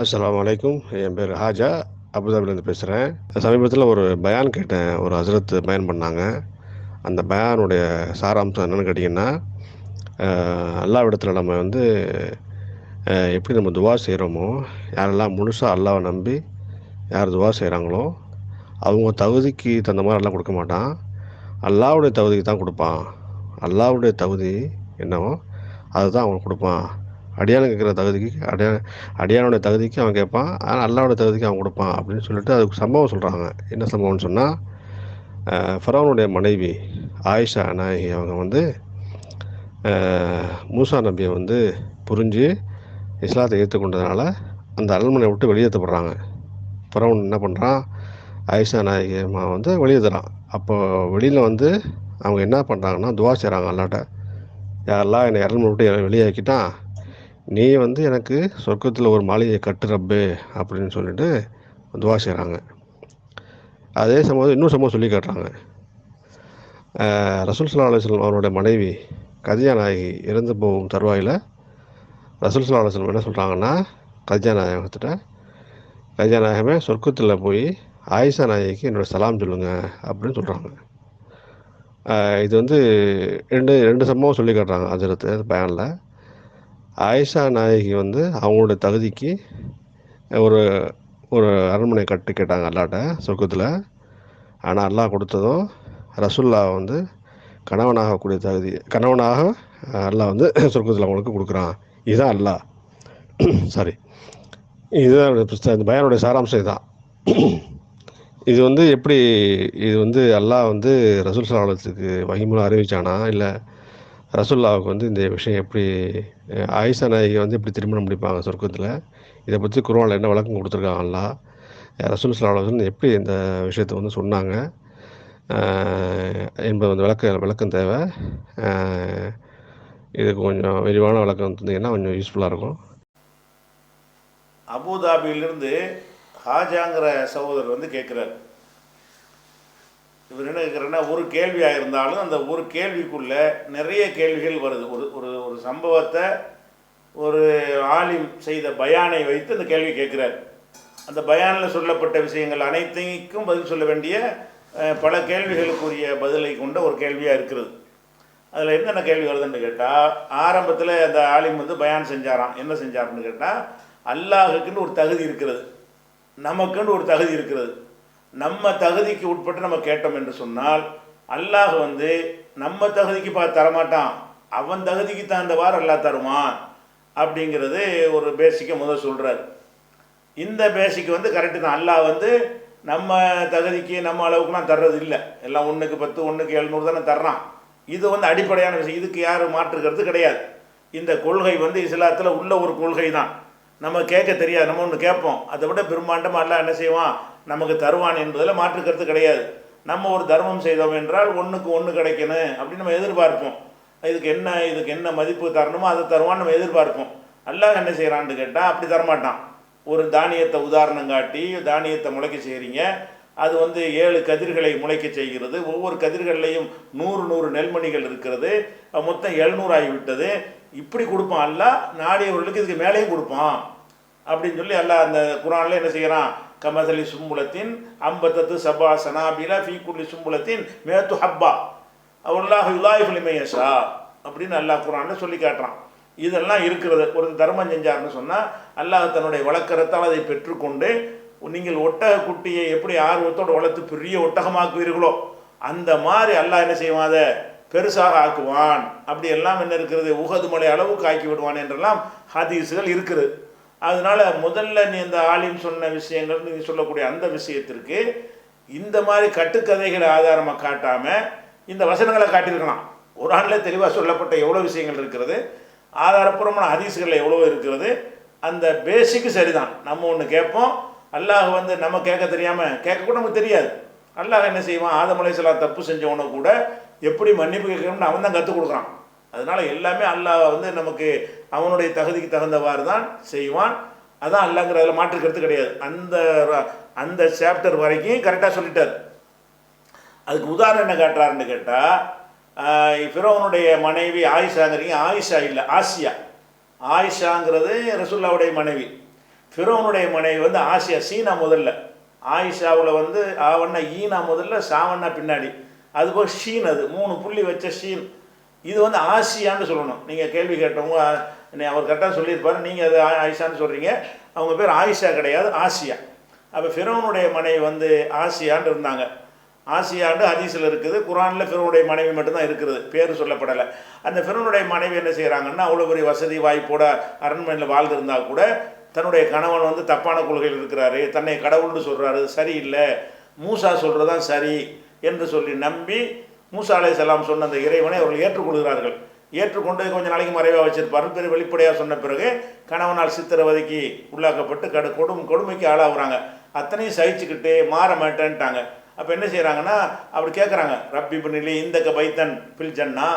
அஸ்லாம் வலைக்கும் என் பேர் ஹாஜா. அபுதாபிலேருந்து பேசுகிறேன் சமீபத்தில் ஒரு பயான் கேட்டேன். ஒரு ஹசரத் பயன் பண்ணாங்க. அந்த பயானுடைய சாராம்சம் என்னென்னு கேட்டிங்கன்னா அல்லாவிடத்தில் நம்ம வந்து எப்படி நம்ம துவா செய்கிறோமோ யாரெல்லாம் முழுசாக அல்லாவை நம்பி யார் துவா செய்கிறாங்களோ அவங்க தகுதிக்கு தகுந்த மாதிரி எல்லாம் கொடுக்க மாட்டான். அல்லாவுடைய தகுதிக்கு தான் கொடுப்பான். அல்லாவுடைய தகுதி என்னவோ அதுதான் அவனுக்கு கொடுப்பான். அடியானுக்கு கேட்குற தகுதிக்கு அடியா அடியானோட தகுதிக்கு அவன் கேட்பான் ஆனால் அல்லாவுடைய தகுதிக்கு அவன் கொடுப்பான் அப்படின்னு சொல்லிட்டு அதுக்கு சம்பவம் சொல்கிறாங்க என்ன சம்பவம்னு சொன்னால் ஃபரோனுடைய மனைவி ஆயிஷா நாயகி அவங்க வந்து மூசா நபியை வந்து புரிஞ்சு இஸ்லாத்தை ஏற்றுக்கொண்டதுனால அந்த அரண்மனை விட்டு வெளியேற்றப்படுறாங்க. ஃபரோன் என்ன பண்ணுறான் ஆயிஷா நாயகி அம்மா வந்து வெளியேற்றுறான். அப்போ வெளியில் வந்து அவங்க என்ன பண்ணுறாங்கன்னா துவா செய்கிறாங்க அல்லாட்ட. யாரெல்லாம் என்னை அரண்மனை விட்டு வெளியாக்கிட்டான். நீ வந்து எனக்கு சொர்க்கத்தில் ஒரு மாளிகையை கட்டுறப்பு அப்படின்னு சொல்லிட்டு துவா செய்கிறாங்க அதே சம்பவம் இன்னும் சம்பவம் சொல்லி காட்டுறாங்க. ரசூல் சல்லா அலுவலம் அவருடைய மனைவி கதியா நாயகி இறந்து போகும் தருவாயில் ரசூல் சல்லா அலுவலம் என்ன சொல்கிறாங்கன்னா கதியா நாயகத்திட்ட கதியா நாயகமே சொர்க்கத்தில் போய் ஆயிஷா நாயகிக்கு என்னோட சலாம் சொல்லுங்கள் அப்படின்னு சொல்கிறாங்க இது வந்து ரெண்டு ரெண்டு சம்பவம் சொல்லி காட்டுறாங்க அதிரத்து பயனில். ஆயிஷா நாயகி வந்து அவங்களோட தகுதிக்கு ஒரு ஒரு அரண்மனை கட்டு கேட்டாங்க அல்லாட்ட சொர்க்கத்தில். ஆனால் அல்லாஹ் கொடுத்ததும் ரசுல்லா வந்து கணவனாகக்கூடிய தகுதி கணவனாக அல்லாஹ் வந்து சொர்க்கத்தில் அவங்களுக்கு கொடுக்குறான். இதுதான் அல்லாஹ். சாரி இதுதான் இந்த பயனுடைய சாராம்சம் இதுதான் இது வந்து எப்படி இது வந்து அல்லாஹ் வந்து ரசூல் சலாலத்துக்கு வகிமூலம் அறிவிச்சானா? இல்லை ரசுல்லாவுக்கு வந்து இந்த விஷயம் எப்படி ஆயிஷா நாயகி வந்து எப்படி திருமணம் முடிப்பாங்க சொர்க்கத்தில் இதை பற்றி குருவானில் என்ன விளக்கம் கொடுத்துருக்காங்களா ரசூல் சலாஹன் எப்படி இந்த விஷயத்தை வந்து சொன்னாங்க? என்பது வந்து விளக்க விளக்கம் தேவை. இது கொஞ்சம் விரிவான விளக்கம் தந்தீங்கன்னா கொஞ்சம் யூஸ்ஃபுல்லாக இருக்கும். அபுதாபியிலிருந்து ஹாஜாங்கிற சகோதரர் வந்து கேட்குறாரு. இவர் என்ன கேட்குறாருன்னா ஒரு கேள்வியாக இருந்தாலும் அந்த ஒரு கேள்விக்குள்ள நிறைய கேள்விகள் வருது. ஒரு ஒரு ஒரு சம்பவத்தை ஒரு ஆலிம் செய்த பயானை வைத்து அந்த கேள்வி கேட்குறாரு அந்த பயானில் சொல்லப்பட்ட விஷயங்கள் அனைத்தைக்கும் பதில் சொல்ல வேண்டிய பல கேள்விகளுக்குரிய பதிலை கொண்ட ஒரு கேள்வியாக இருக்கிறது. அதில் என்னென்ன கேள்வி வருதுன்னு கேட்டால் ஆரம்பத்தில் அந்த ஆலிம் வந்து பயான் செஞ்சாராம். என்ன செஞ்சார்னு கேட்டால் அல்லாஹுக்குன்னு ஒரு தகுதி இருக்கிறது. நமக்குன்னு ஒரு தகுதி இருக்கிறது. நம்ம தகுதிக்கு உட்பட்டு நம்ம கேட்டோம் என்று சொன்னால் அல்லாஹ் வந்து நம்ம தகுதிக்கு பா தரமாட்டான். அவன் தகுதிக்கு தகுந்தவாறு அல்லாஹ் தருவான் அப்படிங்கிறது ஒரு பேசிக்கை முதல் சொல்கிறார் இந்த பேசிக் வந்து கரெக்டு தான். அல்லாஹ் வந்து நம்ம தகுதிக்கு நம்ம அளவுக்குலாம் தர்றது இல்லை எல்லாம் ஒன்றுக்கு பத்து ஒன்றுக்கு எழுநூறு தானே தர்றான். இது வந்து அடிப்படையான விஷயம். இதுக்கு யாரும் மாற்றுக்கிறது கிடையாது. இந்த கொள்கை வந்து இஸ்லாத்தில் உள்ள ஒரு கொள்கை தான் நம்ம கேட்க தெரியாது. நம்ம ஒன்று கேட்போம். அதை விட பிரம்மாண்டமாக எல்லாம் என்ன செய்வான்? நமக்கு தருவான் என்பதில் மாற்றுக்கிறது கிடையாது. நம்ம ஒரு தர்மம் செய்தோம் என்றால் ஒன்றுக்கு ஒன்று கிடைக்கணும் அப்படின்னு நம்ம எதிர்பார்ப்போம். இதுக்கு என்ன இதுக்கு என்ன மதிப்பு தரணுமோ அதை தருவான்னு நம்ம எதிர்பார்ப்போம். அல்லாஹ் என்ன செய்கிறான்னு கேட்டால் அப்படி தரமாட்டான். ஒரு தானியத்தை உதாரணம் காட்டி தானியத்தை முளைக்க செய்கிறீங்க அது வந்து ஏழு கதிர்களை முளைக்க செய்கிறது. ஒவ்வொரு கதிர்கள்லையும் நூறு நூறு நெல்மணிகள் இருக்கிறது. மொத்தம் எழுநூறு ஆகிவிட்டது. இப்படி கொடுப்பான் அல்லாஹ் நாடியவர்களுக்கு இதுக்கு மேலேயும் கொடுப்பான். அப்படின்னு சொல்லி எல்லாம் அந்த குரானில் என்ன செய்கிறான் கமதலி சும்புலத்தின் அம்பத்தத்து சபா சனாபிலா ஃபீக்குள்ளி சும்புலத்தின் மேத்து ஹப்பா. அல்லாஹ் யுலாயுலிமையஷா அப்படின்னு அல்லாஹ் குரானில் சொல்லி காட்டுறான். இதெல்லாம் இருக்கிறது. ஒரு தர்மம் செஞ்சாருன்னு சொன்னால் அல்லாஹ் தன்னுடைய வழக்கரத்தால் அதை பெற்றுக்கொண்டு நீங்கள் ஒட்டக குட்டியை எப்படி ஆர்வத்தோடு வளர்த்து பெரிய ஒட்டகமாக்குவீர்களோ அந்த மாதிரி அல்லாஹ் என்ன செய்வான்? அதை பெருசாக ஆக்குவான். அப்படி எல்லாம் என்ன இருக்கிறது? உகது மலை அளவுக்கு ஆக்கி விடுவான் என்றெல்லாம் ஹதீஸுகள் இருக்குது. அதனால முதல்ல நீ இந்த ஆலிம் சொன்ன விஷயங்கள் நீ சொல்லக்கூடிய அந்த விஷயத்திற்கு இந்த மாதிரி கட்டுக்கதைகளை ஆதாரமாக காட்டாமல் இந்த வசனங்களை காட்டியிருக்கலாம். ஒரு ஆண்டில் தெளிவாக சொல்லப்பட்ட எவ்வளோ விஷயங்கள் இருக்கிறது ஆதாரப்பூர்வமான ஹதீஸ்களில் எவ்வளோ இருக்கிறது அந்த பேசிக்கு சரிதான். நம்ம ஒன்று கேட்போம் அல்லாஹ் வந்து நம்ம கேட்க தெரியாமல் கேட்க கூட நமக்கு தெரியாது. அல்லாஹ் என்ன செய்வான்? ஆதமலை சிலா தப்பு செஞ்சவனை கூட எப்படி மன்னிப்பு கேட்கணும்னு அவன் தான் கற்றுக் கொடுக்குறான். அதனால் எல்லாமே அல்லாஹ் வந்து நமக்கு அவனுடைய தகுதிக்கு தகுந்தவாறு தான் செய்வான். அதான் அல்லாங்கிறதுல மாற்றுக்கிறது கிடையாது. அந்த அந்த சாப்டர் வரைக்கும் கரெக்டாக சொல்லிட்டார். அதுக்கு உதாரணம் என்ன காட்டுறாருன்னு கேட்டால் ஃபிரோனுடைய மனைவி ஆயிஷாங்கிறீங்க ஆயிஷா இல்லை ஆசியா. ஆயிஷாங்கிறது ரசுல்லாவுடைய மனைவி. ஃபிரோனுடைய மனைவி வந்து ஆசியா சீனா முதல்ல. ஆயிஷாவில் வந்து ஆவண்ணா ஈனா முதல்ல சாவண்ணா பின்னாடி. அதுபோல் ஷீன் அது மூணு புள்ளி வச்ச ஷீன். இது வந்து ஆசியான்னு சொல்லணும். நீங்கள் கேள்வி கேட்டவங்க நீ அவர் கரெக்டாக சொல்லியிருப்பாரு. நீங்கள் அது ஆயிஷான்னு சொல்கிறீங்க அவங்க பேர் ஆயிஷா கிடையாது ஆசியா. அப்போ ஃபிரோனுடைய மனைவி வந்து ஆசியான்னு இருந்தாங்க. ஆசியாண்டு ஹதீஸில் இருக்குது. குரானில் ஃபிரோனுடைய மனைவி மட்டும்தான் இருக்குது. பேர் சொல்லப்படலை. அந்த ஃபிரோனுடைய மனைவி என்ன செய்கிறாங்கன்னா அவ்வளோ பெரிய வசதி வாய்ப்போட அரண்மனையில் வாழ்ந்திருந்தா கூட தன்னுடைய கணவன் வந்து தப்பான கொள்கையில் இருக்கிறாரு. தன்னை கடவுள்னு சொல்கிறாரு சரியில்லை. மூசா சொல்கிறது தான் சரி என்று சொல்லி நம்பி மூசா செல்லாம் சொன்ன அந்த இறைவனை அவர்கள் ஏற்றுக்கொள்கிறார்கள். ஏற்றுக்கொண்டு கொஞ்ச நாளைக்கு மறைவாக வச்சிருப்பார்கள் பெரிய வெளிப்படையாக சொன்ன பிறகு கணவனால் சித்திரவதைக்கு உள்ளாக்கப்பட்டு கடு கொடும் கொடுமைக்கு ஆளாகுறாங்க. அத்தனையும் சகிச்சுக்கிட்டு மாற மாட்டேன்ட்டாங்க. அப்போ என்ன செய்கிறாங்கன்னா அப்படி கேட்குறாங்க ரப்பி பண்ணிலி இந்த க பைத்தன் பில் ஜன்னா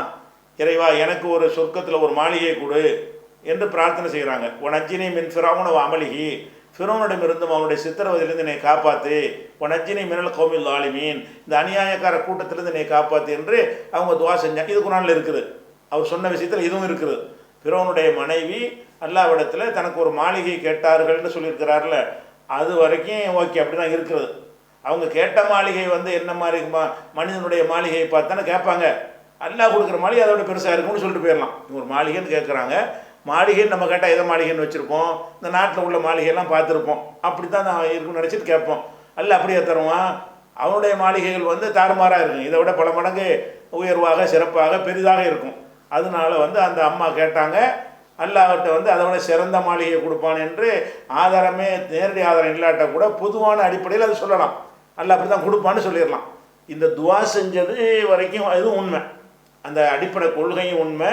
இறைவா எனக்கு ஒரு சொர்க்கத்தில் ஒரு மாளிகை கொடு என்று பிரார்த்தனை செய்கிறாங்க உன் மின் ஃபிராமுன அமலிகி ஃபிரோனிடமிருந்தும் அவனுடைய சித்திரவதிலிருந்து என்னை காப்பாத்து. உனஜினி மினல் கோமில் ஆலிமீன் இந்த அநியாயக்கார கூட்டத்திலிருந்து என்னை காப்பாத்து என்று அவங்க துவா செஞ்சாங்க. இது குரானில் இருக்குது. அவர் சொன்ன விஷயத்தில் இதுவும் இருக்குது. ஃபிரோனுடைய மனைவி அல்லாவிடத்தில் தனக்கு ஒரு மாளிகை கேட்டார்கள்னு சொல்லியிருக்கிறார்ல அது வரைக்கும் ஓகே அப்படி தான் இருக்கிறது அவங்க கேட்ட மாளிகை வந்து என்ன மாதிரி மா மனிதனுடைய மாளிகையை பார்த்தானே கேட்பாங்க. அல்லாஹ் கொடுக்குற மாளிகை அதோட பெருசாக இருக்கும்னு சொல்லிட்டு போயிடலாம். ஒரு மாளிகைன்னு கேட்குறாங்க. மாளிகைன்னு நம்ம கேட்டால் எதை மாளிகைன்னு வச்சுருப்போம்? இந்த நாட்டில் உள்ள மாளிகையெல்லாம் பார்த்துருப்போம். அப்படி தான் நான் இருக்குன்னு நினச்சிட்டு கேட்போம். அல்ல அப்படியே தருவான். அவனுடைய மாளிகைகள் வந்து தாறுமாறாக இருக்கும். இதை விட பல மடங்கு உயர்வாக சிறப்பாக பெரிதாக இருக்கும். அதனால வந்து அந்த அம்மா கேட்டாங்க அல்லாவிட்ட வந்து அதை விட சிறந்த மாளிகையை கொடுப்பான் என்று ஆதாரமே நேரடி ஆதாரம் இல்லாட்ட கூட பொதுவான அடிப்படையில் அது சொல்லலாம். அல்ல அப்படி தான் கொடுப்பான்னு சொல்லிடலாம். இந்த துவா செஞ்சது வரைக்கும் அதுவும் உண்மை. அந்த அடிப்படை கொள்கையும் உண்மை.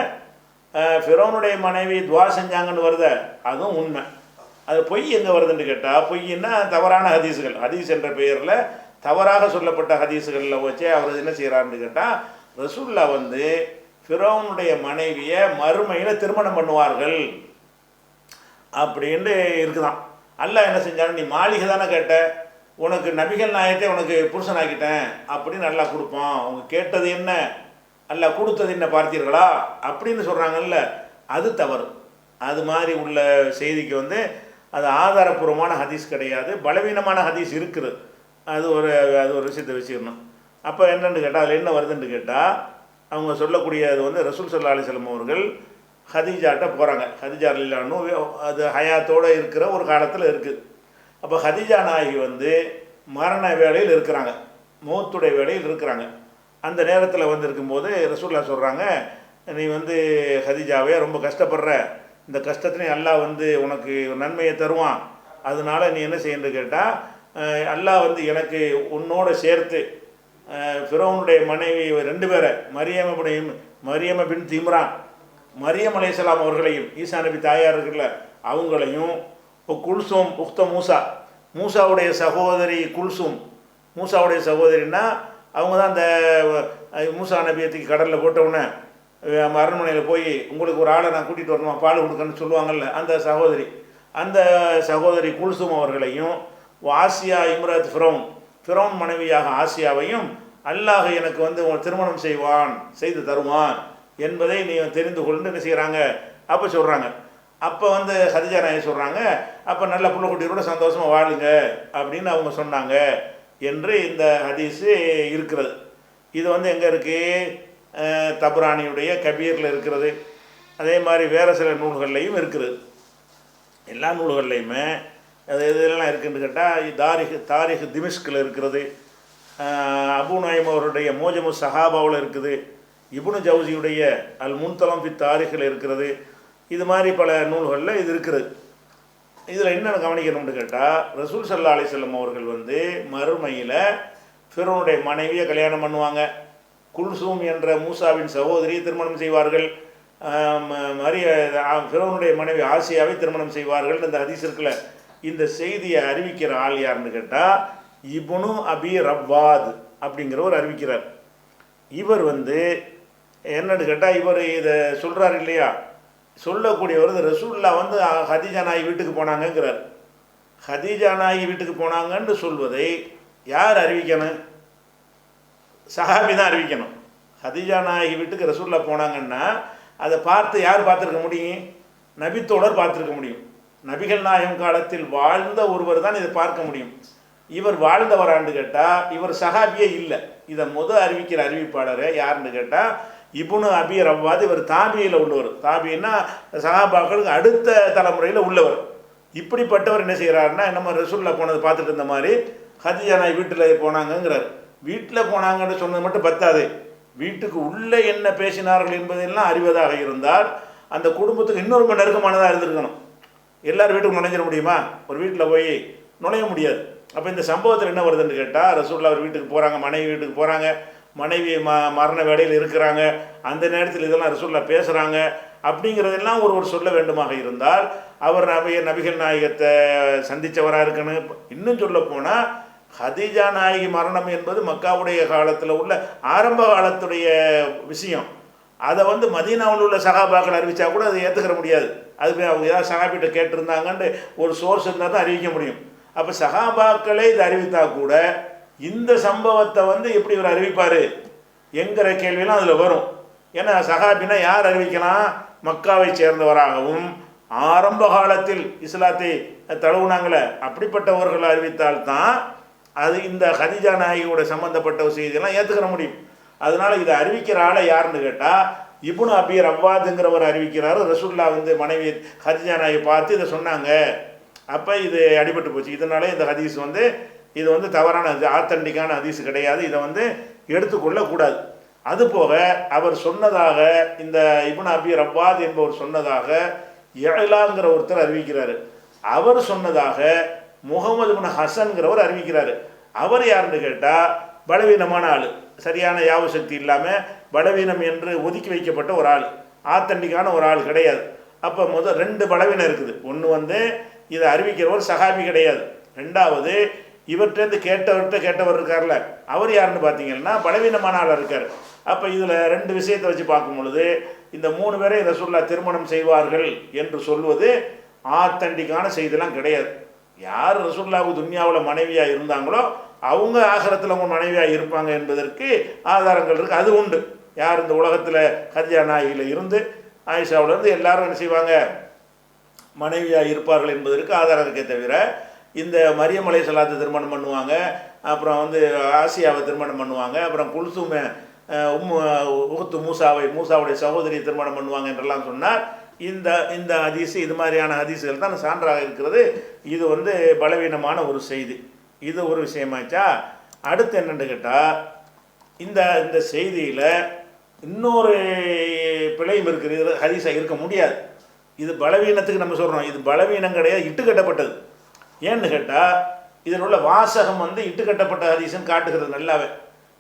ஃபிரோனுடைய மனைவி துவா செஞ்சாங்கன்னு வருத அதுவும் உண்மை. அது பொய் எங்கே வருதுன்னு கேட்டால் பொய்ன்னா தவறான ஹதீஸுகள் ஹதீஸ் என்ற பெயரில் தவறாக சொல்லப்பட்ட ஹதீஸுகளில் வச்சு அவர் என்ன செய்கிறாருன்னு கேட்டால் ரசூல்லா வந்து ஃபிரோனுடைய மனைவியை மறுமையில் திருமணம் பண்ணுவார்கள் அப்படின்ட்டு இருக்குதான். அல்ல என்ன செஞ்சாலும் நீ மாளிகை தானே கேட்ட? உனக்கு நபிகள் நாயத்தை உனக்கு புருஷனாக்கிட்டேன் அப்படின்னு நல்லா கொடுப்போம் அவங்க கேட்டது என்ன? அல்ல கொடுத்தது என்ன பார்த்தீர்களா? அப்படின்னு சொல்கிறாங்கல்ல அது தவறு. அது மாதிரி உள்ள செய்திக்கு வந்து அது ஆதாரபூர்வமான ஹதீஸ் கிடையாது. பலவீனமான ஹதீஸ் இருக்குது. அது ஒரு அது ஒரு விஷயத்தை வச்சுக்கணும் அப்போ என்னென்னு கேட்டால் அதில் என்ன வருதுன்னு கேட்டால் அவங்க சொல்லக்கூடிய அது வந்து ரசூல் சல்லா அலிஸ்லம் அவர்கள் ஹதீஜாட்ட போகிறாங்க ஹதிஜா இல்லான்னு அது ஹயாத்தோடு இருக்கிற ஒரு காலத்தில் இருக்குது அப்போ ஹதிஜா நாயகி வந்து மரண வேலையில் இருக்கிறாங்க. மௌத்துடைய வேலையில் இருக்கிறாங்க. அந்த நேரத்தில் வந்து இருக்கும்போது ரசூல்லா சொல்கிறாங்க நீ வந்து ஹதிஜாவே ரொம்ப கஷ்டப்படுற. இந்த கஷ்டத்துலையும் அல்லாஹ் வந்து உனக்கு நன்மையை தருவான். அதனால நீ என்ன செய்யணும்னு கேட்டால் அல்லாஹ் வந்து எனக்கு உன்னோட சேர்த்து ஃபிரோனுடைய மனைவி ரெண்டு பேரை மரியமபுடையும் மரியம பின் திம்ரான் மரியம் அலையாம் அவர்களையும் ஈசா நபி தாயார் இருக்குல்ல அவங்களையும் இப்போ குல்சூம் உக்த மூசா மூசாவுடைய சகோதரி குல்சும் மூசாவுடைய சகோதரின்னா அவங்க தான் அந்த மூசா நபியத்துக்கு கடலில் போட்டவுடனே அரண்மனையில் போய் உங்களுக்கு ஒரு ஆளை நான் கூட்டிகிட்டு வரணுமா? பால் கொடுக்கணும்னு சொல்லுவாங்கல்ல அந்த சகோதரி. அந்த சகோதரி குல்சும் அவர்களையும் ஆசியா இம்ரத் ஃபிரௌன் ஃபிரௌன் மனைவியாக ஆசியாவையும் அல்லாஹ் எனக்கு வந்து திருமணம் செய்வான் செய்து தருவான் என்பதை நீ தெரிந்து கொண்டு என்ன செய்கிறாங்க அப்போ சொல்கிறாங்க அப்போ வந்து ஹதிஜா நாயகி சொல்கிறாங்க அப்போ நல்ல பிள்ளைக்குட்டியோட சந்தோஷமாக வாழுங்க அப்படின்னு அவங்க சொன்னாங்க. என்று இந்த ஹதீஸு இருக்கிறது. இது வந்து எங்கே இருக்குது தபுராணியுடைய கபீரில் இருக்கிறது. அதே மாதிரி வேறு சில நூல்கள்லையும் இருக்குது. எல்லா நூல்கள்லையுமே அது இதெல்லாம் இருக்குன்னு கேட்டால் தாரிக் தாரிக் திமிஷ்கில் இருக்கிறது. அபு நயம் அவருடைய மோஜமு சஹாபாவில் இருக்குது. இபுனு ஜவுசியுடைய அல் முன்தலம் ஃபி தாரிகில் இருக்கிறது. இது மாதிரி பல நூல்களில் இது இருக்குது. இதில் என்ன கவனிக்கணும்னு கேட்டால் ரசூல் சல்லா அலிசல்லம் அவர்கள் வந்து மறுமையில் ஃபிரோனுடைய மனைவியை கல்யாணம் பண்ணுவாங்க. குல்சூம் என்ற மூசாவின் சகோதரியை திருமணம் செய்வார்கள். ம- மரிய ஃபிரோனுடைய மனைவி ஆசியாவை திருமணம் செய்வார்கள் இந்த ஹதீஸ் இருக்குல்ல. இந்த செய்தியை அறிவிக்கிற ஆள் யாருன்னு கேட்டால் இபுனு அபி ரவ்வாத் அப்படிங்கிறவர் அறிவிக்கிறார். இவர் வந்து என்னன்னு கேட்டால் இவர் இதை சொல்கிறார் இல்லையா? சொல்லக்கூடியவர் ரசூல்லா வந்து ஹதீஜா நாய் வீட்டுக்கு போனாங்கங்கிறார். ஹதீஜா நாய் வீட்டுக்கு போனாங்கன்னு சொல்வதை யார் அறிவிக்கணும்? சஹாபி தான் அறிவிக்கணும். ஹதீஜா நாயகி வீட்டுக்கு ரசூல்லா போனாங்கன்னா அதை பார்த்து யார் பார்த்துருக்க முடியும்? நபித்தோடர் பார்த்துருக்க முடியும். நபிகள் நாயகம் காலத்தில் வாழ்ந்த ஒருவர் தான் இதை பார்க்க முடியும். இவர் வாழ்ந்தவரான்னு கேட்டால் இவர் சஹாபியே இல்லை. இதை முத அறிவிக்கிற அறிவிப்பாளர் யாருன்னு கேட்டால் இபுனு அபி ரவ்வாத் இவர் தாபியில் உள்ளவர். தாபின்னா சஹாபாக்களுக்கு அடுத்த தலைமுறையில் உள்ளவர். இப்படிப்பட்டவர் என்ன செய்கிறாருன்னா நம்ம ரசூலில் போனது பார்த்துட்டு இருந்த மாதிரி ஹதிஜா நாய் வீட்டில் போனாங்கங்கிறார். வீட்டில் போனாங்கன்னு சொன்னது மட்டும் பத்தாது. வீட்டுக்கு உள்ளே என்ன பேசினார்கள் என்பதெல்லாம் அறிவதாக இருந்தால் அந்த குடும்பத்துக்கு இன்னொரு மணி நெருக்கமானதாக இருந்திருக்கணும். எல்லார் வீட்டுக்கு நுழைஞ்சிட முடியுமா? ஒரு வீட்டில் போய் நுழைய முடியாது. அப்போ இந்த சம்பவத்தில் என்ன வருதுன்னு கேட்டால் ரசூல்லா அவர் வீட்டுக்கு போகிறாங்க மனைவி வீட்டுக்கு போகிறாங்க மனைவி ம மரண வேலையில் இருக்கிறாங்க. அந்த நேரத்தில் இதெல்லாம் ரசூல்லா பேசுகிறாங்க அப்படிங்கிறதெல்லாம் ஒரு ஒரு சொல்ல வேண்டுமாக இருந்தால் அவர் நபிய நபிகள் நாயகத்தை சந்தித்தவராக இருக்கணும். இன்னும் சொல்ல போனால் ஹதீஜா நாயகி மரணம் என்பது மக்காவுடைய காலத்தில் உள்ள ஆரம்ப காலத்துடைய விஷயம். அதை வந்து மதீனாவில் உள்ள சகாபாக்கள் அறிவித்தா கூட அதை ஏற்றுக்கிற முடியாது. அது அவங்க ஏதாவது சகாபிட்ட கேட்டிருந்தாங்கன்ட்டு ஒரு சோர்ஸ் இருந்தால் தான் அறிவிக்க முடியும். அப்போ சகாபாக்களே இதை அறிவித்தா கூட இந்த சம்பவத்தை வந்து எப்படி இவர் அறிவிப்பார் என்கிற கேள்வியெல்லாம் அதில் வரும். ஏன்னா சஹாபினா யார் அறிவிக்கலாம் மக்காவை சேர்ந்தவராகவும் ஆரம்ப காலத்தில் இஸ்லாத்தை தழுவுனாங்களே அப்படிப்பட்டவர்கள் அறிவித்தால்தான் அது இந்த ஹதிஜா நாயகியோட சம்பந்தப்பட்ட செய்தியெல்லாம் ஏற்றுக்கிற முடியும். அதனால் இதை அறிவிக்கிற ஆளை யாருன்னு கேட்டால் இபுன் அபீர் ரவ்வாதுங்கிறவர் அறிவிக்கிறாரு. ரசூல்லா வந்து மனைவி ஹதிஜா நாயை பார்த்து இதை சொன்னாங்க. அப்போ இது அடிபட்டு போச்சு. இதனால இந்த ஹதீஸ் வந்து இது வந்து தவறான இது ஆத்தண்டிக்கான அதிசு கிடையாது. இதை வந்து எடுத்துக்கொள்ளக்கூடாது. அதுபோக அவர் சொன்னதாக இந்த இபுன் அபி ரப்பாத் என்பவர் சொன்னதாக ஏலாங்கிற ஒருத்தர் அறிவிக்கிறார். அவர் சொன்னதாக முகமது பின் ஹசன்கிறவர் அறிவிக்கிறார். அவர் யாருன்னு கேட்டால் பலவீனமான ஆள். சரியான யாவு சக்தி இல்லாமல் பலவீனம் என்று ஒதுக்கி வைக்கப்பட்ட ஒரு ஆள். ஆத்தண்டிக்கான ஒரு ஆள் கிடையாது. அப்போ முதல் ரெண்டு பலவீனம் இருக்குது. ஒன்று வந்து இதை அறிவிக்கிறவர் சகாபி கிடையாது. ரெண்டாவது இவர்கிட்டருந்து கேட்டவர்கிட்ட கேட்டவர் இருக்கார்ல அவர் யாருன்னு பார்த்தீங்கன்னா பலவீனமான ஆளாக இருக்கார். அப்போ இதில் ரெண்டு விஷயத்தை வச்சு பார்க்கும் பொழுது இந்த மூணு பேரை ரசூல்லா திருமணம் செய்வார்கள் என்று சொல்வது ஆத்தண்டிக்கான செய்திலாம் கிடையாது. யார் ரசுல்லாவுக்கு துன்யாவில் மனைவியாக இருந்தாங்களோ அவங்க ஆகரத்தில் அவங்க மனைவியாக இருப்பாங்க என்பதற்கு ஆதாரங்கள் இருக்குது அது உண்டு. யார் இந்த உலகத்தில் ஹத்யா நாயகியில் இருந்து ஆயிஷாவிலேருந்து எல்லாரும் என்ன செய்வாங்க? மனைவியாக இருப்பார்கள் என்பதற்கு ஆதாரம் இருக்கே தவிர இந்த மரியமலை சலாத்தை திருமணம் பண்ணுவாங்க அப்புறம் வந்து ஆசியாவை திருமணம் பண்ணுவாங்க அப்புறம் குல்சுமை உம்மு உகுத்து மூசாவை மூசாவுடைய சகோதரியை திருமணம் பண்ணுவாங்க என்றெல்லாம் சொன்னால் இந்த இந்த ஹதீஸு இது மாதிரியான ஹதீஸுகள் தான் சான்றாக இருக்கிறது. இது வந்து பலவீனமான ஒரு செய்தி. இது ஒரு விஷயமாச்சா? அடுத்து என்னென்னு கேட்டால் இந்த இந்த செய்தியில் இன்னொரு பிழையும் இருக்கிறது இது ஹதீஸாக இருக்க முடியாது. இது பலவீனத்துக்கு நம்ம சொல்கிறோம் இது பலவீனம் கிடையாது இட்டு கட்டப்பட்டது ஏன்னு கேட்டால் இதில் உள்ள வாசகம் வந்து இட்டுக்கட்டப்பட்ட ஹதீஸ்னு காட்டுகிறது நல்லாவே.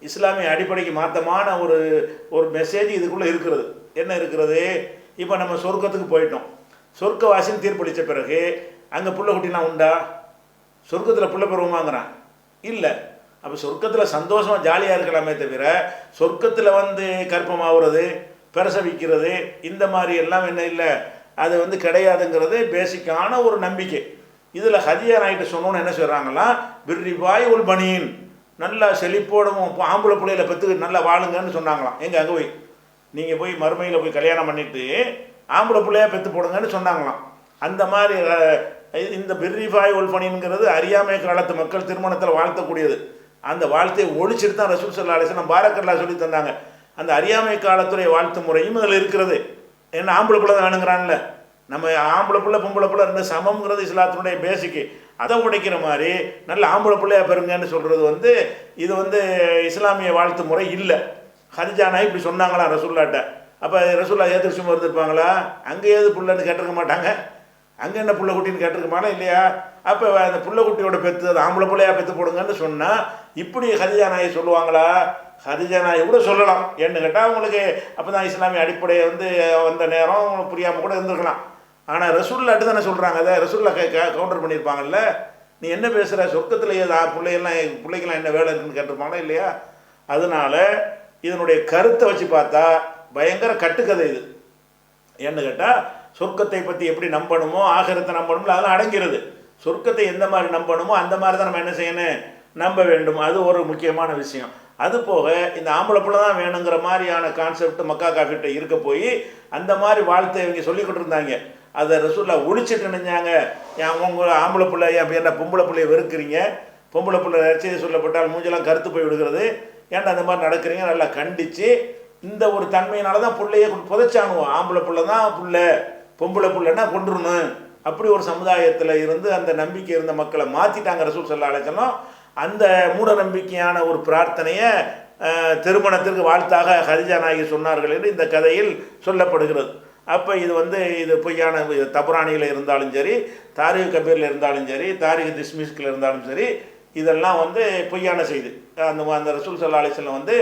இஸ்லாமிய அடிப்படைக்கு மாற்றமான ஒரு ஒரு மெசேஜ் இதுக்குள்ளே இருக்கிறது. என்ன இருக்கிறது? இப்போ நம்ம சொர்க்கத்துக்கு போயிட்டோம். சொர்க்கவாசின்னு தீர்ப்பளித்த பிறகு அங்கே புள்ள குட்டிலாம் உண்டா? சொர்க்கத்தில் புள்ள பருவமாங்கிறான் இல்லை. அப்போ சொர்க்கத்தில் சந்தோஷமாக ஜாலியாக இருக்கலாமே தவிர சொர்க்கத்தில் வந்து கற்பமாகிறது பிரசவிக்கிறது இந்த மாதிரி எல்லாம் என்ன இல்லை. அது வந்து கிடையாதுங்கிறது பேசிக்கான ஒரு நம்பிக்கை. இதில் ஹதியா நாயிட்ட சொன்னோன்னு என்ன சொல்கிறாங்களா பிர்ரிபாய் உல் பனியின் நல்லா செழிப்போடவும் ஆம்பளை பிள்ளையில பெற்று நல்லா வாழுங்கன்னு சொன்னாங்களாம். எங்கே அங்கே போய்? நீங்கள் போய் மறுமையில் போய் கல்யாணம் பண்ணிவிட்டு ஆம்பளை பிள்ளையாக பெற்று போடுங்கன்னு சொன்னாங்களாம். அந்த மாதிரி இந்த பிர்ரிஃபாய் உல் பணிங்கிறது அறியாமை காலத்து மக்கள் திருமணத்தில் வாழ்த்தக்கூடியது. அந்த வாழ்த்தையை ஒழிச்சிட்டு தான் ரசூல் சல்லா அலிஸ்லாம் பாரக்கல்லா சொல்லி தந்தாங்க. அந்த அறியாமை காலத்துடைய வாழ்த்து முறையும் அதில் இருக்கிறது. என்ன ஆம்பளை பிள்ளை தான் வேணுங்கிறான்ல? நம்ம ஆம்பளை பிள்ளை பொம்பளை பிள்ளை ரெண்டு சமம்ங்கிறது இஸ்லாத்தினுடைய பேசிக்கு அதை உடைக்கிற மாதிரி நல்ல ஆம்பளை பிள்ளையா பெறுங்கன்னு சொல்கிறது வந்து இது வந்து இஸ்லாமிய வாழ்த்து முறை இல்லை. ஹதிஜானா இப்படி சொன்னாங்களா ரசூல்லாட்ட? அப்போ ரசூல்லா ஏற்று இருந்திருப்பாங்களா அங்கே ஏது பிள்ளைன்னு கேட்டிருக்க மாட்டாங்க. அங்கே என்ன புள்ள குட்டின்னு கேட்டிருக்கமானா இல்லையா? அப்போ அந்த புள்ள குட்டியோட பெற்று அது ஆம்பளை பிள்ளையா பெற்று போடுங்கன்னு சொன்னால் இப்படி ஹதிஜா நாயை சொல்லுவாங்களா? ஹதிஜா நாயை கூட சொல்லலாம். ஏன்னு கேட்டால் அவங்களுக்கு அப்போ தான் இஸ்லாமிய அடிப்படையை வந்து வந்த நேரம் புரியாமல் கூட இருந்திருக்கலாம். ஆனால் ரசூல்லாட்டு தானே சொல்கிறாங்க அதை ரசூல்லா கவுண்டர் பண்ணியிருப்பாங்கல்ல? நீ என்ன பேசுகிற சொர்க்கத்தில் ஏதா பிள்ளைகள்லாம் பிள்ளைகள்லாம் என்ன வேலை இருக்குன்னு கேட்டிருப்பாங்களா இல்லையா? அதனால இதனுடைய கருத்தை வச்சு பார்த்தா பயங்கர கட்டுக்கதை இது. என்ன கேட்டால் சொர்க்கத்தை பற்றி எப்படி நம்பணுமோ ஆகிரத்தை நம்பணுமோ அதெல்லாம் அடங்கிறது. சொர்க்கத்தை எந்த மாதிரி நம்பணுமோ அந்த மாதிரி தான் நம்ம என்ன செய்யணும்? நம்ப வேண்டும். அது ஒரு முக்கியமான விஷயம். அது போக இந்த ஆம்பளை பிள்ளை தான் வேணுங்கிற மாதிரியான கான்செப்ட் மக்கா காஃபிட்ட இருக்க போய் அந்த மாதிரி வாழ்த்தை இவங்க சொல்லிக்கிட்டு இருந்தாங்க அதை ரசூல்லா ஒழிச்சிட்டு நினைஞ்சாங்க என் உங்க ஆம்பளை பிள்ளை என் என்ன பொம்பளை பிள்ளைய வெறுக்கிறீங்க? பொம்பளை பிள்ளை நச்செய்தி சொல்லப்பட்டால் மூஞ்செல்லாம் கருத்து போய் விடுகிறது. ஏன்டா அந்த மாதிரி நடக்கிறீங்க? நல்லா கண்டித்து இந்த ஒரு தன்மையினால தான் பிள்ளைய புதைச்சானுவோம் ஆம்பளை பிள்ளை தான் பிள்ளை. பொம்பளை பிள்ளைன்னா கொண்டுருணும் அப்படி ஒரு சமுதாயத்தில் இருந்து அந்த நம்பிக்கை இருந்த மக்களை மாற்றிட்டாங்க ரசூல் சொல்ல அழைச்சனும் அந்த மூட நம்பிக்கையான ஒரு பிரார்த்தனையை திருமணத்திற்கு வாழ்த்தாக ஹரிஜா நாயகி சொன்னார்கள் என்று இந்த கதையில் சொல்லப்படுகிறது. அப்போ இது வந்து இது பொய்யான தபுராணியில் இருந்தாலும் சரி தாரிக் கபீரில் இருந்தாலும் சரி தாரிக் திஸ்மிஸ்கில் இருந்தாலும் சரி இதெல்லாம் வந்து பொய்யான செய்தி. அந்த அந்த ரசூல் சல்லா அலிஸ்லாம் வந்து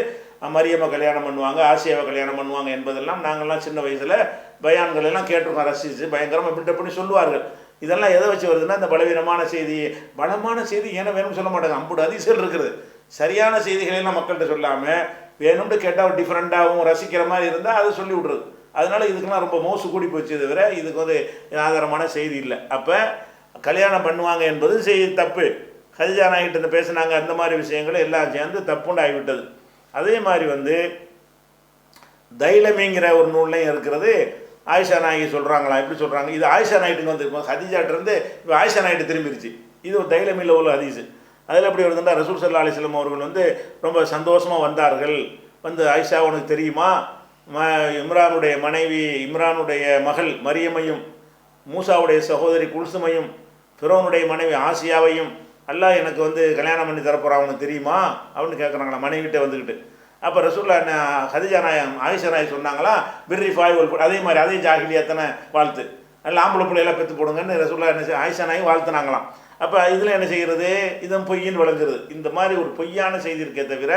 மரியம்மை கல்யாணம் பண்ணுவாங்க ஆசியாவை கல்யாணம் பண்ணுவாங்க என்பதெல்லாம் நாங்கள்லாம் சின்ன வயசில் பயான்கள் எல்லாம் கேட்டிருக்கோம் ரசித்து பயங்கரமாக பில்டப் பண்ணி சொல்லுவார்கள். இதெல்லாம் எதை வச்சு வருதுன்னா இந்த பலவீனமான செய்தி பலமான செய்தி ஏன்னா வேணும்னு சொல்ல மாட்டாங்க அம்புடு அதிசயம் இருக்குது. சரியான செய்திகளெல்லாம் மக்கள்கிட்ட சொல்லாமல் வேணும்னு கேட்டால் ஒரு டிஃப்ரெண்ட்டாகவும் ரசிக்கிற மாதிரி இருந்தால் அதை சொல்லி விட்றது அதனால் இதுக்கெல்லாம் ரொம்ப மோசு கூடி போச்சு தவிர இதுக்கு வந்து ஆதாரமான செய்தி இல்லை. அப்போ கல்யாணம் பண்ணுவாங்க என்பது செய்தி தப்பு. ஹரிஜா நாய்கிட்ட இந்த பேசுனாங்க அந்த மாதிரி விஷயங்கள் எல்லாம் சேர்ந்து தப்புண்டாகிவிட்டது அதே மாதிரி வந்து தைலமிங்கிற ஒரு நூல்லையும் இருக்கிறது. ஆயிஷா நாயகி சொல்கிறாங்களா எப்படி சொல்கிறாங்க இது ஆயிஷா நாயிட்டுக்கு வந்து ஹதிஜாட்டிருந்து இப்போ ஆயிஷா நாயிட்டு திரும்பிடுச்சு இது ஒரு தைலமில்ல உள்ள ஹதீஸு. அதில் எப்படி வருதுன்னா ரசூல் சல்லா அலிஸ்லம் அவர்கள் வந்து ரொம்ப சந்தோஷமாக வந்தார்கள். வந்து ஆயிஷா உனக்கு தெரியுமா? ம இம்ரானுடைய மனைவி இம்ரானுடைய மகள் மரியமையும் மூசாவுடைய சகோதரி குல்சுமையும் ஃபிரோனுடைய மனைவி ஆசியாவையும் அல்லாஹ் எனக்கு வந்து கல்யாணம் பண்ணி தரப்போகிறான் அவனுக்கு தெரியுமா? அப்படின்னு கேட்குறாங்களா மனைவிட்டே வந்துக்கிட்டு அப்போ ரசூல்லா என்ன ஹதிஜா நாயம் ஆயிஷா நாய் சொன்னாங்களா பிர்ரி ஃபாய் அதே மாதிரி அதே ஜாகிலியாத்தனை வாழ்த்து. நல்ல ஆம்பளை பிள்ளையெல்லாம் பெற்று போடுங்கன்னு ரசூல்லா என்ன செய் ஆயிஷா நாயும் வாழ்த்துனாங்களாம். அப்போ இதில் என்ன செய்கிறது இதன் பொய்யின்னு விளங்குறது. இந்த மாதிரி ஒரு பொய்யான செய்தி இருக்கே தவிர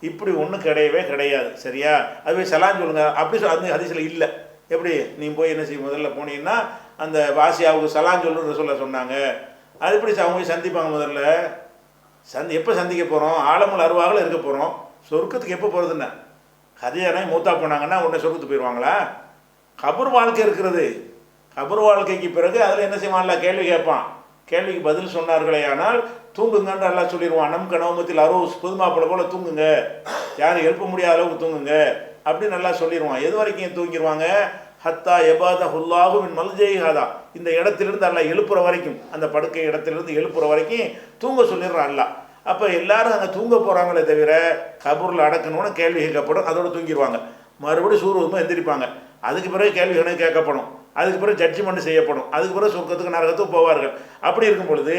இப்படி ஒன்றும் கிடையவே கிடையாது. சரியா? அதுவே சலான் சொல்லுங்க. அப்படி சொல் அந்த ஹதீஸில் இல்லை. எப்படி? நீ போய் என்ன செய்ய முதல்ல போனீங்கன்னா அந்த வாசியாவுக்கு சலான் சொல்லுன்னு சொல்ல சொன்னாங்க. அது எப்படி அவங்க போய் சந்திப்பாங்க முதல்ல? சந்தி எப்போ சந்திக்க போகிறோம் ஆலமுல் அருவாகல இருக்க போகிறோம் சொர்க்கத்துக்கு எப்போ போகிறதுன்னு ஹதியானா மூத்தா போனாங்கன்னா உடனே சொர்க்கத்துக்கு போயிடுவாங்களா கபர் வாழ்க்கை இருக்கிறது. கபர் வாழ்க்கைக்கு பிறகு அதில் என்ன செய்வான்ல கேள்வி கேட்பான். கேள்விக்கு பதில் சொன்னார்களே ஆனால் தூங்குங்கன்னு எல்லாம் சொல்லிடுவான் நம் கனவுமத்தில் அறுபது புதுமாப்பிள்ளை போல தூங்குங்க. யாரும் எழுப்ப முடியாத அளவுக்கு தூங்குங்க. அப்படி நல்லா சொல்லிடுவான் எது வரைக்கும் தூங்கிடுவாங்க ஹத்தா எபாத ஹுல்லாஹு மின் மல்ஜெய்ஹாதா இந்த இடத்திலிருந்து அல்ல எழுப்புற வரைக்கும் அந்த படுக்கை இடத்திலிருந்து எழுப்புற வரைக்கும் தூங்க சொல்லிடுறான் அல்ல அப்போ எல்லாரும் அங்கே தூங்க போகிறாங்களே தவிர கபூரில் அடக்கணும்னு கேள்வி கேட்கப்படும். அதோட தூங்கிடுவாங்க மறுபடியும் சூரியமாக எந்திரிப்பாங்க. அதுக்கு பிறகு கேள்விகளும் கேட்கப்படும். அதுக்கு பிறகு ஜட்ஜ்மெண்ட் செய்யப்படும். அதுக்கு பிறகு சொர்க்கத்துக்கு நரகத்துக்கு போவார்கள். அப்படி இருக்கும் பொழுது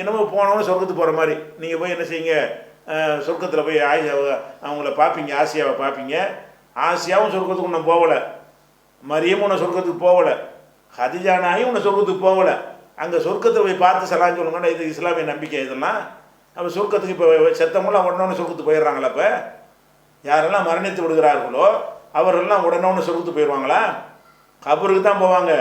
என்னமோ போனவங்க சொர்க்கத்துக்கு போகிற மாதிரி நீங்கள் போய் என்ன செய்யுங்க? சொர்க்கத்தில் போய் ஆய் அவங்கள பார்ப்பீங்க ஆசியாவை பார்ப்பீங்க ஆசியாவும் சொர்க்கத்துக்கு ஒன்றும் போகலை. மரியமும் உன்னை சொர்க்கத்துக்கு போகலை. ஹதிஜானாயும் உன்னை சொர்க்கத்துக்கு போகலை. அங்கே சொர்க்கத்தை போய் பார்த்து சலான்னு சொல்லுங்கன்னா இது இஸ்லாமிய நம்பிக்கை இதெல்லாம். அப்போ சொர்க்கத்துக்கு இப்போ செத்தவங்களாம் உடனே சொர்க்கத்துக்கு போயிடுறாங்களா இப்போ யாரெல்லாம் மரணித்து விடுகிறார்களோ அவர்கள்லாம் உடனே சொர்க்கத்துக்கு போயிடுவாங்களா? கபருக்கு தான் போவாங்க.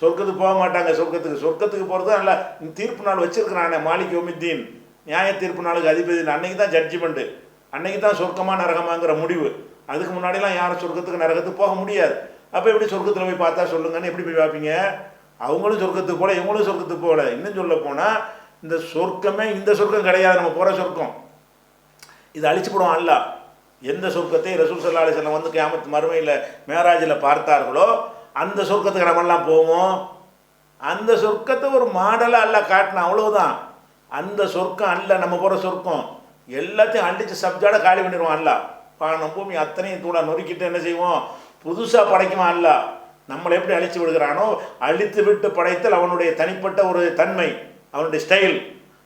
சொர்க்கத்துக்கு போக மாட்டாங்க சொர்க்கத்துக்கு. சொர்க்கத்துக்கு போகிறது நல்லா தீர்ப்பு நாள் வச்சுருக்கிறானே மாலிக் ஒமித்தீன் நியாய தீர்ப்பு நாளுக்கு அதிபதி அன்னைக்கு தான் ஜட்ஜ்மெண்ட்டு அன்னைக்கு தான் சொர்க்கமாக நரகமாங்கிற முடிவு. அதுக்கு முன்னாடிலாம் யாரும் சொர்க்கத்துக்கு நரகத்துக்கு போக முடியாது. அப்போ எப்படி சொர்க்கத்தில் போய் பார்த்தா சொல்லுங்கன்னு எப்படி போய் பார்ப்பீங்க? அவங்களும் சொர்க்கத்துக்கு போகல இவங்களும் சொர்க்கத்துக்கு போகல இன்னும் சொல்ல போனால் இந்த சொர்க்கமே இந்த சொர்க்கம் கிடையாது நம்ம போகிற சொர்க்கம். இது அழிச்சுப்படும் அல்ல. எந்த சொர்க்கத்தை ரசூல் சல்லா அலிஸ்லாம் வந்து கேமத்து மறுமையில் மேராஜில் பார்த்தார்களோ அந்த சொர்க்கத்துக்கு நம்மெல்லாம் போவோம். அந்த சொர்க்கத்தை ஒரு மாடலாக அல்ல காட்டினோம் அவ்வளோதான் அந்த சொர்க்கம் அல்ல நம்ம போகிற சொர்க்கம். எல்லாத்தையும் அழிச்சு சப்ஜாட காலி பண்ணிடுவோம் அல்ல. பானம் பூமி அத்தனையும் தூளா நொறுக்கிட்டு என்ன செய்வோம்? புதுசாக படைக்குமா அல்ல. நம்மளை எப்படி அழித்து விடுகிறானோ அழித்து விட்டு படைத்தல் அவனுடைய தனிப்பட்ட ஒரு தன்மை அவனுடைய ஸ்டைல்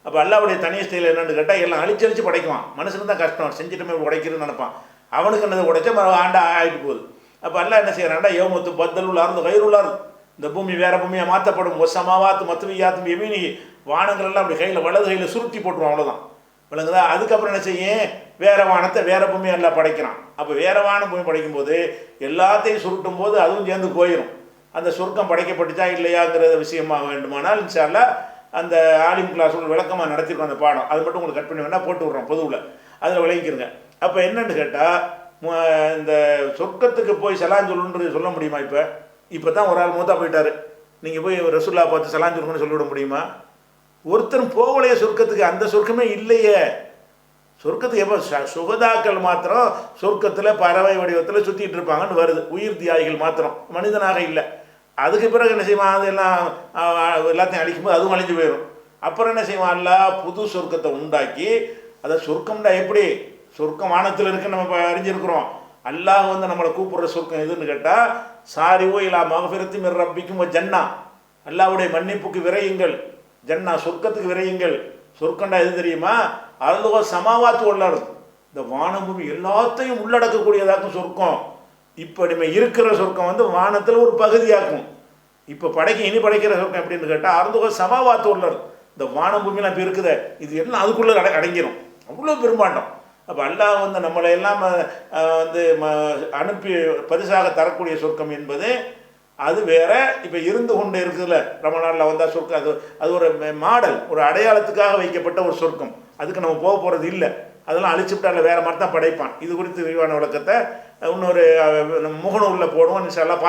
அப்போ அல்லாவுடைய தனி ஸ்டைல் என்னன்னு கேட்டால் எல்லாம் அழிச்சு அழிச்சு படைக்குவான். மனுஷனுக்கு தான் கஷ்டம். செஞ்சுட்டுமே உடைக்கிறதுன்னு நினைப்பான். அவனுக்கு என்னது உடைச்சா மறு ஆண்டா ஆகிட்டு போகுது. அப்போ எல்லாம் என்ன செய்கிறான்டா யோமத்து பத்தல் உள்ளார்ந்து கயிறுள்ளார் இந்த பூமி வேற பூமியாக மாற்றப்படும். ஒசமாவாத்து மத்துவியாத்து எமீனி வானங்கள் எல்லாம் அப்படி கையில் வலது கையில் சுருட்டி போட்டுருவோம் அவ்வளோதான் விளங்குதா? அதுக்கப்புறம் என்ன செய்யும்? வேற வானத்தை வேற பூமியை எல்லாம் படைக்கிறான். அப்போ வேற வானம் பூமி படைக்கும் போது எல்லாத்தையும் சுருட்டும் போது அதுவும் சேர்ந்து போயிடும் அந்த சுருக்கம் படைக்கப்பட்டுச்சா இல்லையாங்கிற விஷயமாக வேண்டுமானால் இன்ஷால்லா அந்த ஆலிம் கிளாஸ் விளக்கமாக நடத்திருக்கோம் அந்த பாடம். அது மட்டும் உங்களுக்கு கட் பண்ணி வேணால் போட்டு விட்றோம் பொதுவில். அதில் விளங்கிக்கிறங்க அப்போ என்னென்னு கேட்டால் இந்த சொர்க்கத்துக்கு போய் சலான் சொல்லுன்றது சொல்ல முடியுமா இப்போ? இப்போ தான் ஒரு ஆள் மூத்தா போயிட்டாரு. நீங்கள் போய் ரசுல்லா பார்த்து சலான் சொல்லுங்கன்னு சொல்லிவிட முடியுமா? ஒருத்தரும் போகலையே சொர்க்கத்துக்கு அந்த சொர்க்கமே இல்லையே. சொர்க்கத்துக்கு எப்போ? சுகதாக்கள் மாத்திரம் சொர்க்கத்தில் பறவை வடிவத்தில் சுற்றிட்டு இருப்பாங்கன்னு வருது. உயிர் தியாகிகள் மாத்திரம். மனிதனாக இல்லை. அதுக்கு பிறகு என்ன செய்வான்? அதெல்லாம் எல்லாத்தையும் அழிக்கும்போது அதுவும் அழிஞ்சு போயிடும் அப்புறம் என்ன செய்வான்? அல்லாஹ் புது சொர்க்கத்தை உண்டாக்கி அதை சொர்க்கம்னா எப்படி? சொர்க்கம் வானத்தில் இருக்குன்னு நம்ம அறிஞ்சிருக்கிறோம். அல்லாஹ் வந்து நம்மளை கூப்பிடுற சொர்க்கம் எதுன்னு கேட்டால் சாரி ஓ இலா மகபிரத்தி மிர் ரப்பிக்கும் ஜன்னா. அல்லாவுடைய மன்னிப்புக்கு விரையுங்கள். ஜன்னா சொர்க்கத்துக்கு விரையுங்கள். சொர்க்கண்டா எது தெரியுமா? அருளுவ சமாவாத்து உள்ளாடும். இந்த வானபூமி எல்லாத்தையும் உள்ளடக்கக்கூடியதாக்கும் சொர்க்கம். இப்போ நம்ம இருக்கிற சொர்க்கம் வந்து வானத்தில் ஒரு பகுதியாக்கும். இப்போ படைக்க இனி படைக்கிற சொர்க்கம் எப்படின்னு கேட்டால் அருந்துகோ சமாவாத்து உள்ளது இந்த வானபூமியெல்லாம் இப்போ இருக்குதே. இது எல்லாம் அதுக்குள்ளே அடங்கிடும் அவ்வளோ பெரும்பாண்டம். அப்போ அல்லாஹ் வந்து நம்மளை எல்லாம் வந்து ம- அனுப்பி பரிசாக தரக்கூடிய சொர்க்கம் என்பது அது வேற. இப்போ இருந்து கொண்டு இருக்குதுல்ல நாளில் வந்தால் சொர்க்கம் அது அது ஒரு மாடல் ஒரு அடையாளத்துக்காக வைக்கப்பட்ட ஒரு சொர்க்கம். அதுக்கு நம்ம போக போகிறது இல்லை. அதெல்லாம் அழிச்சுட்டால வேறு மாதிரி தான் படைப்பான். இது குறித்து விரிவான விளக்கத்தை இன்னொரு முகநூலில் போடுவோம். இன்ஷா அல்லாஹ்